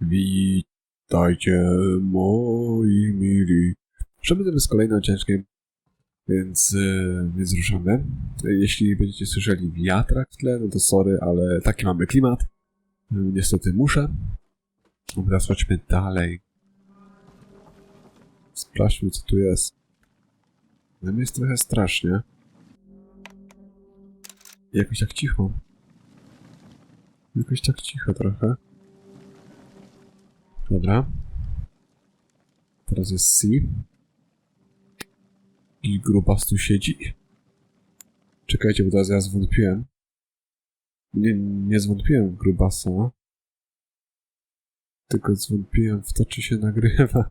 Witajcie, moi mili. Przemyślemy z kolejnym odcinkiem, więc, e, więc ruszamy. Jeśli będziecie słyszeli wiatrak w tle, no to sorry, ale taki mamy klimat. E, Niestety muszę. Teraz chodźmy dalej. Sprawdźmy, co tu jest. Nam jest trochę strasznie. Jakoś tak cicho. Jakoś tak cicho trochę. Dobra. Teraz jest C. I grubas tu siedzi. Czekajcie, bo teraz ja zwątpiłem. Nie, nie zwątpiłem w grubasa. Tylko zwątpiłem w to, czy się nagrywa.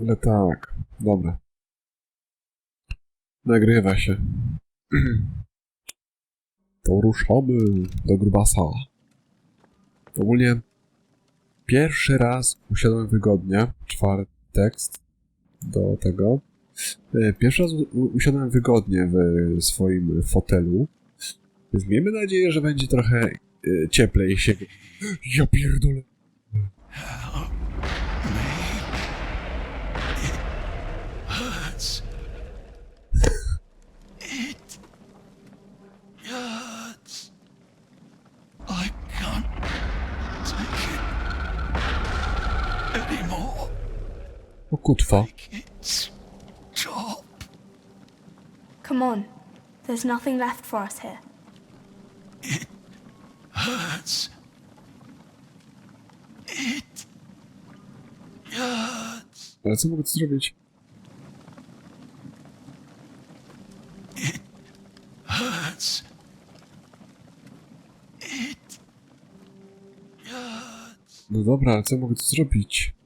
Ale tak, dobra. Nagrywa się. To do grubasa. Ogólnie pierwszy raz usiadłem wygodnie. Czwarty tekst do tego. E, Pierwszy raz usiadłem wygodnie w swoim fotelu. Miejmy nadzieję, że będzie trochę e, cieplej się. Ja pierdolę. hurts. It hurts. I can't take it anymore. O kutwa. It. Come on. There's nothing left for us here. Hurts. It hurts. Ale co mogę zrobić? Hurts. It hurts. No dobra, ale co mogę tu zrobić?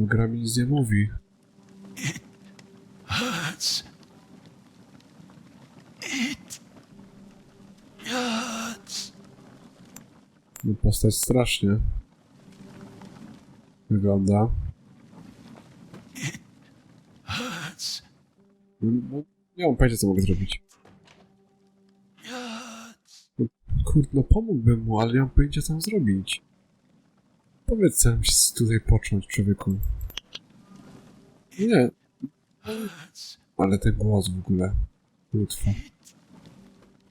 No gra mi nic nie mówi. Hurts. It hurts. No postać strasznie. Wygląda. Hurts. No, nie mam pojęcia co mogę zrobić. Hurts. Kurde, no pomógłbym mu, ale nie mam pojęcia co mam zrobić. Powiedz co mam się tutaj począć, człowieku. Nie, ale ten głos w ogóle. Łutwa.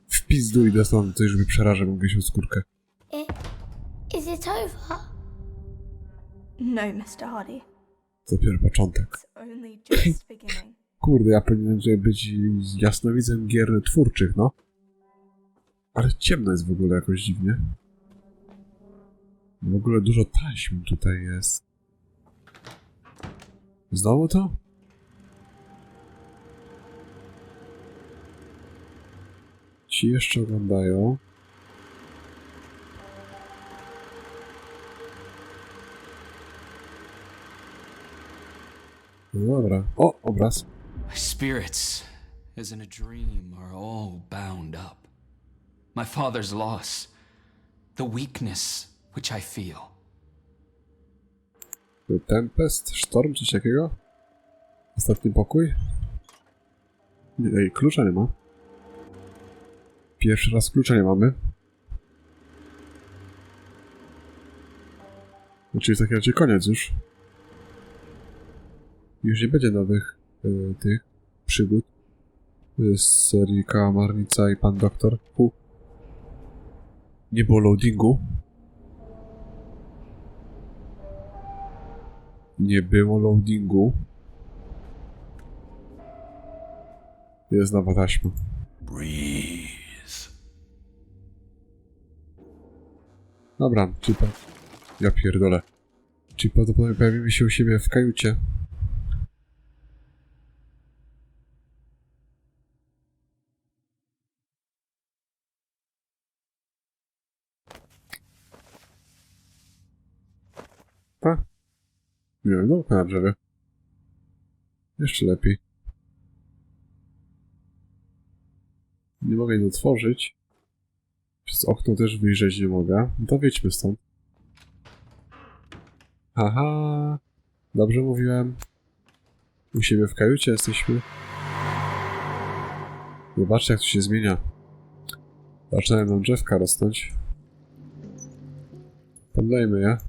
W pizdu idę stąd, to już mnie przeraża, mam gdzieś skórkę. Is it over? No, Mr. Hardy. To dopiero początek. It's only just beginning. Kurde, ja powinienem tutaj być jasnowidzem gier twórczych, no. Ale ciemno jest w ogóle jakoś dziwnie. W ogóle dużo taśm tutaj jest. Znowu to? Ci jeszcze oglądają. No dobra. O, obraz. My spirits, as in a dream, are all bound up. My father's loss, the weakness which I feel. Tempest, sztorm, coś takiego? Ostatni pokój? Nie, Ej, klucza nie ma. Pierwszy raz klucza nie mamy. Znaczy w takim razie koniec już. Już nie będzie nowych y, tych przygód y, z serii Kałamarnica i Pan Doktor. Hu. Nie było loadingu. Nie było loadingu. Jest nowa taśma. Breathe. Dobra, czy pa... Ja pierdolę. Czy prawdopodobnie pojawimy się u siebie w kajucie? Pa? Wiem, domka na drzewie. Jeszcze lepiej. Nie mogę jej otworzyć. Przez okno też wyjrzeć nie mogę. No to wyjdźmy stąd. Haha. Dobrze mówiłem. U siebie w kajucie jesteśmy. Zobaczcie, jak to się zmienia. Zaczynają nam drzewka rosnąć. Podlejmy je.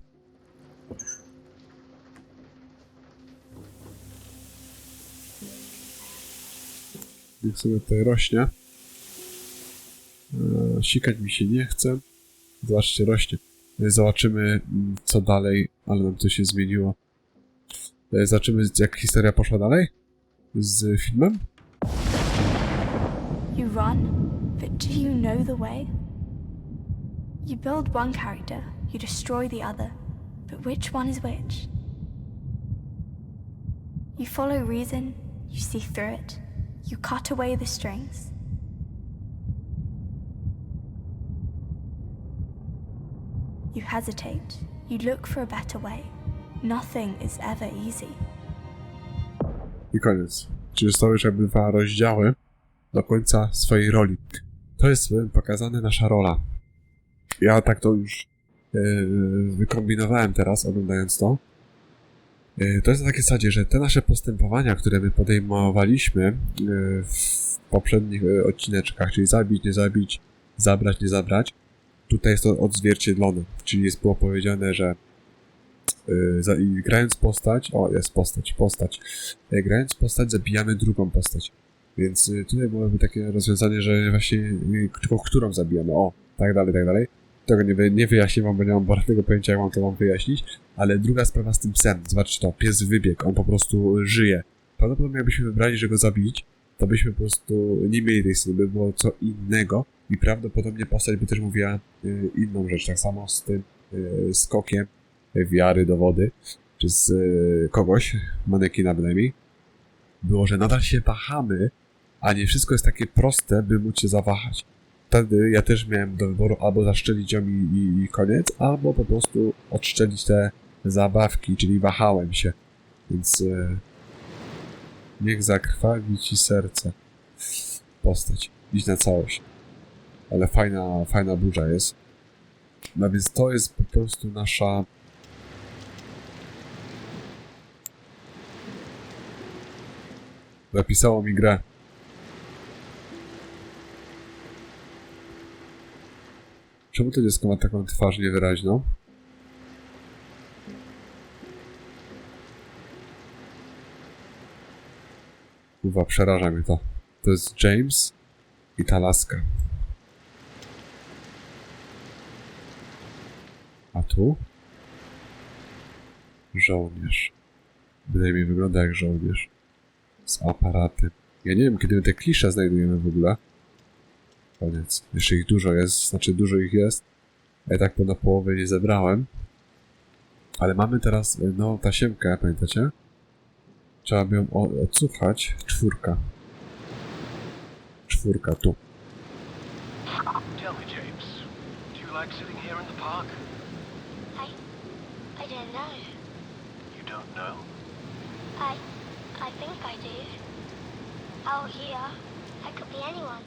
Niech sobie tutaj rośnie. Eee, sikać mi się nie chce. Zobaczcie, rośnie. E, Zobaczymy, mm, co dalej, ale nam to się zmieniło. E, Zobaczymy, jak historia poszła dalej z filmem. You run, but do you know the way? You build one character, you destroy the other, but which one is which? You follow reason, you see through it, you cut away the strings. You hesitate, you look for a better way. Nothing is ever easy. I koniec. Czyli zostały jakby dwa rozdziały do końca swojej roli. To jest e, pokazana nasza rola. Ja tak to już e, wykombinowałem teraz, oglądając to. E, to jest na takiej zasadzie, że te nasze postępowania, które my podejmowaliśmy e, w poprzednich e, odcineczkach, czyli zabić, nie zabić, zabrać, nie zabrać, tutaj jest to odzwierciedlone. Czyli jest było powiedziane, że grając postać, o jest postać, postać, grając postać zabijamy drugą postać. Więc tutaj byłoby takie rozwiązanie, że właśnie tylko którą zabijamy, o, tak dalej, tak dalej. Tego nie, nie wyjaśnię wam, bo nie mam barwnego pojęcia, jak mam to wam wyjaśnić. Ale druga sprawa z tym psem, zobaczcie to, pies wybieg, on po prostu żyje. Prawdopodobnie jakbyśmy wybrali, że go zabić, to byśmy po prostu nie mieli tej sceny, by było co innego i prawdopodobnie postać by też mówiła y, inną rzecz. Tak samo z tym y, skokiem wiary do wody, czy z y, kogoś, manekina bynajmniej, było, że nadal się wahamy, a nie wszystko jest takie proste, by móc się zawahać. Wtedy ja też miałem do wyboru albo zaszczelić ją i, i, i koniec, albo po prostu odszczelić te zabawki, czyli wahałem się. Więc e, niech zakrwawi ci serce. Postać. Idź na całość. Ale fajna, fajna burza jest. No więc to jest po prostu nasza Zapisało mi grę. Czemu to dziecko ma taką twarz niewyraźną? Uwa, przeraża mnie to. To jest James i ta laska. A tu? Żołnierz. Bynajmniej wygląda jak żołnierz z aparatem. Ja nie wiem, kiedy my te klisze znajdujemy w ogóle. Koniec. Jeszcze ich dużo jest, znaczy dużo ich jest. Ja tak po na połowę nie zebrałem. Ale mamy teraz y, nową tasiemkę, pamiętacie? Trzeba by ją odsłuchać. Czwórka. Czwórka tu. Like sitting here in the park? I. I don't know. You don't know? I. I think I do. Out here, I could be anyone.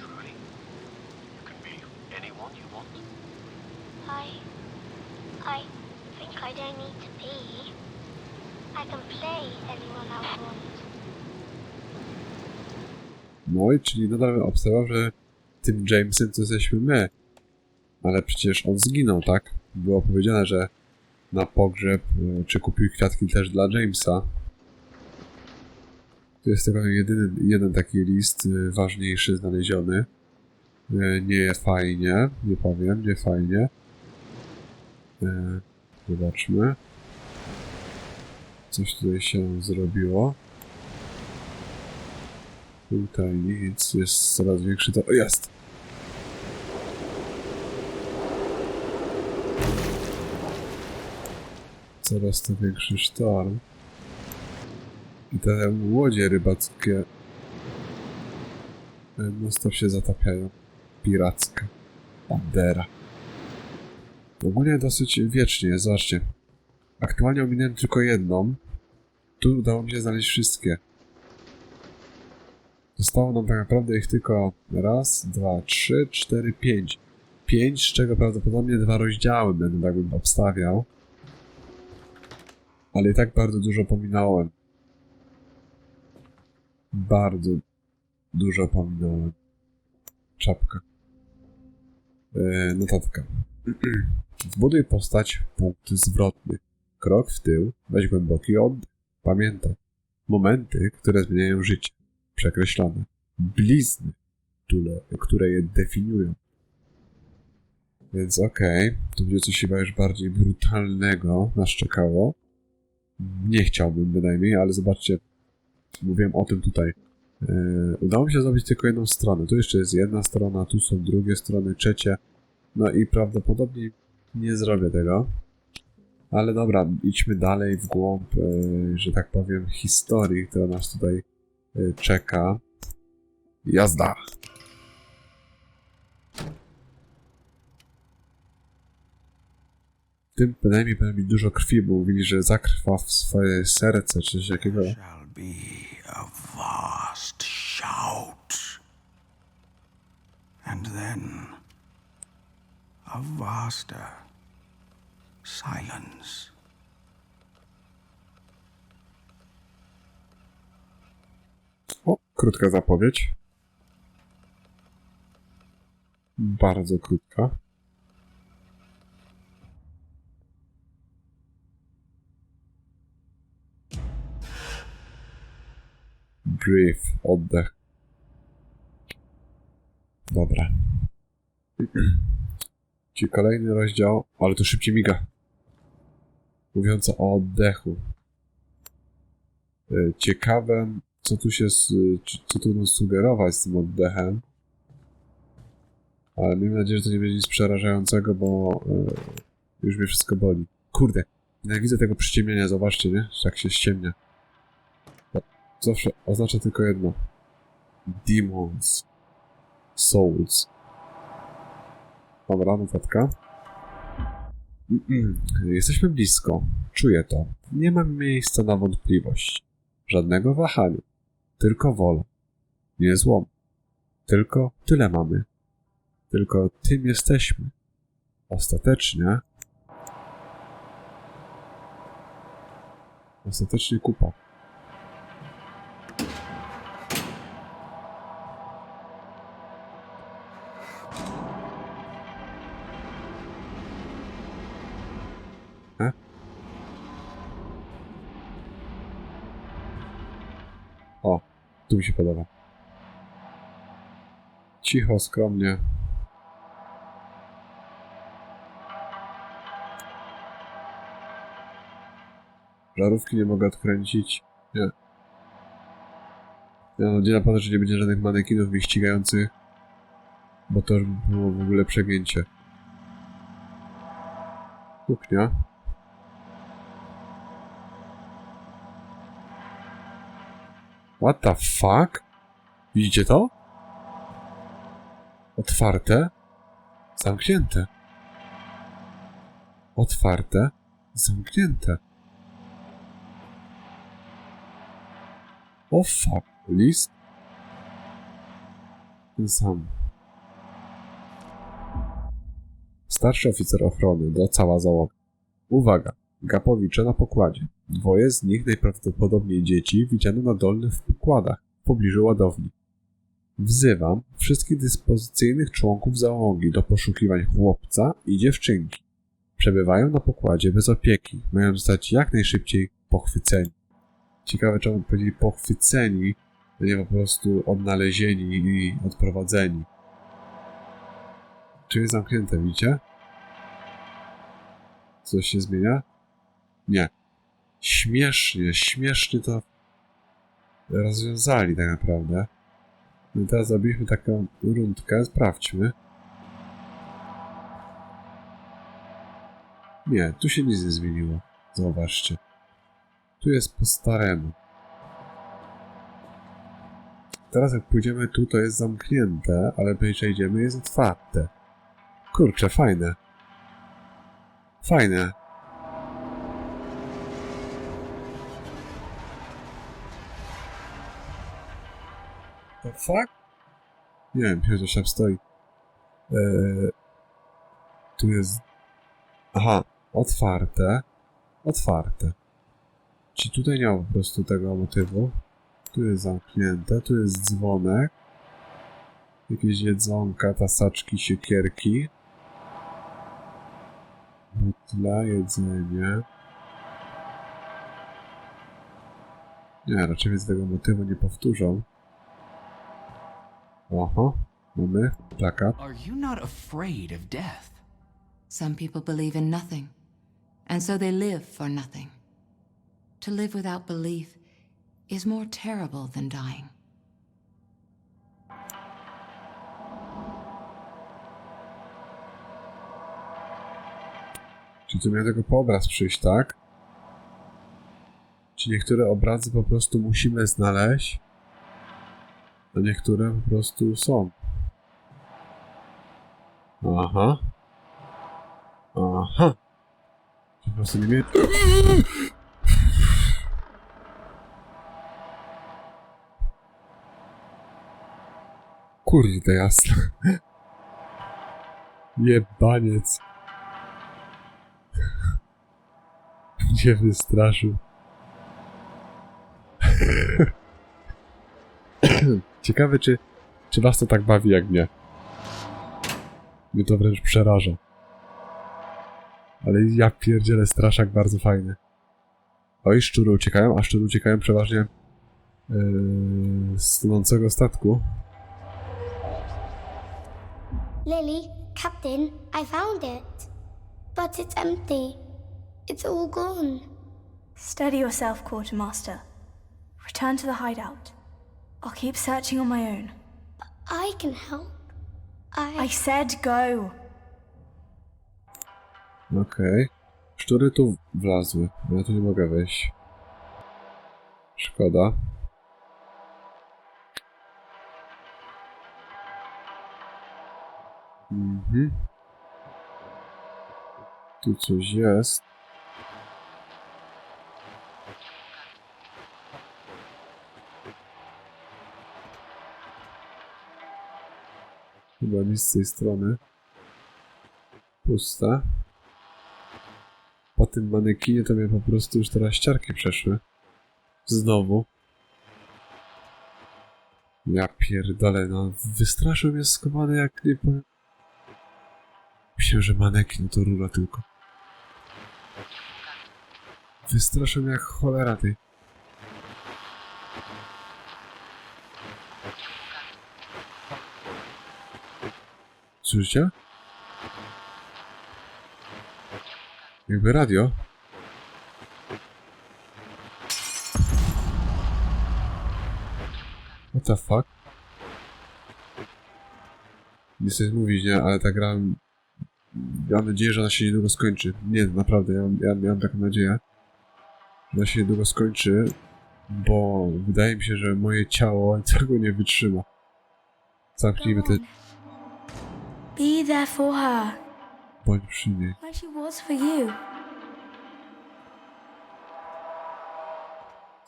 Truly? You can be anyone you want? I. I think I don't need to be. I can play anyone I want. No i czyli nadal obstawiał, że tym Jamesem to jesteśmy my. Ale przecież on zginął, tak? Było powiedziane, że na pogrzeb, y, czy kupił kwiatki też dla Jamesa. Tu jest tylko jedyny, jeden taki list y, ważniejszy znaleziony. Y, Nie fajnie, nie powiem, nie fajnie. Y, Zobaczmy. Coś tutaj się zrobiło. Tutaj nic, jest coraz większy to... O, jest! Coraz to większy sztorm. I te łodzie rybackie non stop się zatapiają. Piracka. Bandera. Ogólnie dosyć wiecznie, zobaczcie. Aktualnie ominąłem tylko jedną. Tu udało mi się znaleźć wszystkie. Zostało nam tak naprawdę ich tylko raz, dwa, trzy, cztery, pięć. Pięć, z czego prawdopodobnie dwa rozdziały będą, tak bym obstawiał. Ale i tak bardzo dużo pominąłem. Bardzo. Dużo pominąłem. Czapka. Yy, notatka. Wbuduj postać punkt zwrotny. Krok w tył, weź głęboki oddech. Pamiętaj. Momenty, które zmieniają życie. Przekreślone. Blizny, które, które je definiują. Więc okej, to będzie coś chyba już bardziej brutalnego nas czekało. Nie chciałbym bynajmniej, ale zobaczcie, mówiłem o tym tutaj. Yy, udało mi się zrobić tylko jedną stronę. Tu jeszcze jest jedna strona, tu są drugie strony, trzecie. No i prawdopodobnie nie zrobię tego. Ale dobra, idźmy dalej w głąb, yy, że tak powiem, historii, która nas tutaj yy, czeka. Jazda! W tym bynajmniej powinno być dużo krwi, bo mówili, że zakrwaw swoje serce, czy coś takiego. Shall be a vast shout. And then a vaster silence. O, krótka zapowiedź. Bardzo krótka. Breathe, oddech. Dobra. Ci kolejny rozdział, ale to szybciej miga. Mówiące o oddechu. E, Ciekawe, co tu się, co tu nam sugerować z tym oddechem. Ale miejmy nadzieję, że to nie będzie nic przerażającego, bo e, już mnie wszystko boli. Kurde, nienawidzę tego przyciemnienia, zobaczcie, nie? Tak się ściemnia. Zawsze oznacza tylko jedno. Demons. Souls. Dobra, notatka. Jesteśmy blisko. Czuję to. Nie mam miejsca na wątpliwość. Żadnego wahania. Tylko wola. Nie złom. Tylko tyle mamy. Tylko tym jesteśmy. Ostatecznie. Ostatecznie kupa. Tu mi się podoba. Cicho, skromnie. Żarówki nie mogę odkręcić. Nie. Ja mam nadzieję naprawdę, że nie będzie żadnych manekinów mnie ścigających. Bo to już by było w ogóle przegięcie. Kuchnia. What the fuck? Widzicie to? Otwarte. Zamknięte. Otwarte. Zamknięte. O fuck. List? Ten sam. Starszy oficer ochrony do cała załoga. Uwaga! Gapowicze na pokładzie. Dwoje z nich, najprawdopodobniej dzieci, widziano na dolnych pokładach, w pobliżu ładowni. Wzywam wszystkich dyspozycyjnych członków załogi do poszukiwań chłopca i dziewczynki. Przebywają na pokładzie bez opieki, mają zostać jak najszybciej pochwyceni. Ciekawe, czemu powiedzieli pochwyceni, a nie po prostu odnalezieni i odprowadzeni. Czy jest zamknięte, widzicie? Coś się zmienia? Nie. Śmiesznie, śmiesznie to rozwiązali tak naprawdę. No teraz zrobiliśmy taką rundkę, sprawdźmy. Nie, tu się nic nie zmieniło. Zauważcie. Tu jest po staremu. Teraz jak pójdziemy tu, to jest zamknięte, ale przejdziemy, jest otwarte. Kurczę, fajne. Fajne. Fuck? Nie wiem, chyba się stoi. Eee, tu jest... Aha, otwarte. Otwarte. Czy tutaj nie ma po prostu tego motywu? Tu jest zamknięte, tu jest dzwonek. Jakieś jedzonka, tasaczki, siekierki. Butle, jedzenie. Nie, raczej więc tego motywu nie powtórzą. Oho, mamy plakat. Are you not afraid of death? Some people believe in nothing, and so they live for nothing. To live without belief is more terrible than dying. Czyli tu miał tego po obraz przyjść, tak? Czy niektóre obrazy po prostu musimy znaleźć, a niektóre po prostu są. Aha. Aha. Po prostu nie mie... Kurde jasne. Jebaniec. Mnie wystraszył. Ciekawe, czy, czy was to tak bawi jak mnie. Mnie to wręcz przeraża. Ale ja pierdzielę straszak bardzo fajny. Oj, szczury uciekają, a szczury uciekają przeważnie yy, z tonącego statku. Lily, Captain, I found it. But it's empty. It's all gone. Steady yourself, Quartermaster. Return to the hideout. I'll keep searching on my own. I can help. I I. said go. Okej. Szczury tu wlazły. Ja tu nie mogę wejść. Szkoda. Mhm. Tu coś jest. Chyba nic z tej strony. Puste. Po tym manekinie to mnie po prostu już teraz ściarki przeszły. Znowu. Ja pierdolę, no wystraszył mnie skowany jak nie powiem. Myślałem, że manekin to rura tylko. Wystraszył mnie jak cholera ty. Słyszycie? Jakby radio. What the fuck? Nie chcę mówić, nie, ale ta gra... Mam nadzieję, że ona się niedługo skończy. Nie, naprawdę, ja, ja miałem taką nadzieję. Że ona się niedługo skończy, bo wydaje mi się, że moje ciało tego nie wytrzyma. Zamknijmy te... Be there for her, Bądź przy niej. she was for you.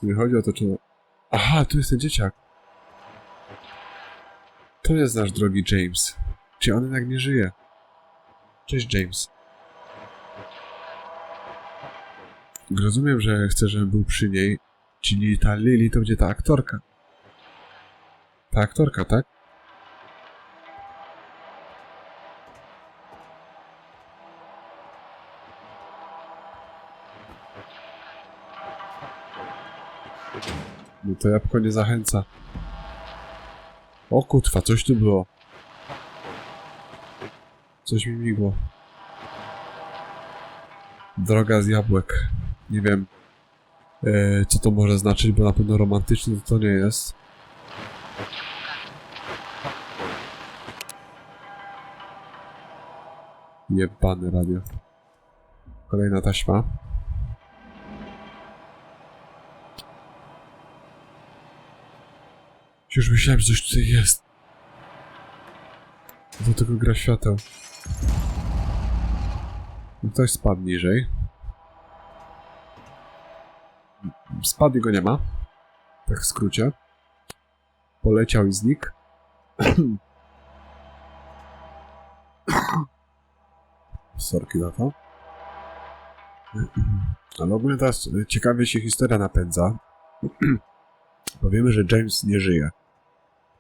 Nie chodzi o to, czy... Aha, tu jest ten dzieciak. To jest nasz drogi James. Czy on jednak nie żyje? Cześć, James. Rozumiem, że chce, żebym był przy niej. Czyli ta Lily to będzie ta aktorka. Ta aktorka, tak? To jabłko nie zachęca. O kutwa, coś tu było. Coś mi migło. Droga z jabłek. Nie wiem, e, co to może znaczyć, bo na pewno romantyczny to, to nie jest. Jebany radio. Kolejna taśma. Już myślałem, że coś tutaj jest. Do tego gra świateł. No Ktoś spadł niżej. Spadł i go nie ma. Tak w skrócie. Poleciał i znikł. Sorki za to. Ale ogólnie teraz ciekawie się historia napędza. Bo wiemy, że James nie żyje.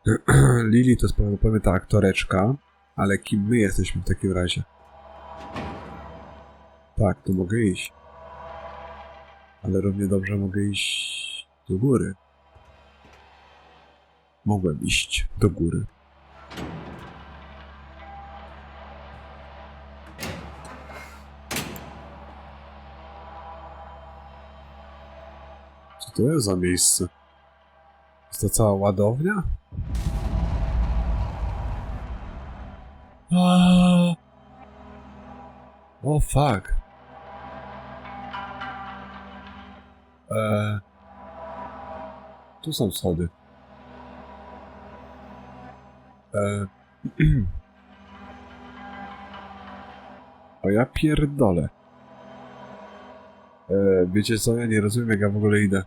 Lily to jest prawdopodobnie ta aktoreczka, ale kim my jesteśmy w takim razie? Tak, to mogę iść. Ale równie dobrze mogę iść do góry. Mogłem iść do góry. Co to jest za miejsce? Jest to cała ładownia? O fuck. Eee. Tu są schody. Eee. O ja pierdolę. Eee, wiecie co, ja nie rozumiem jak ja w ogóle idę.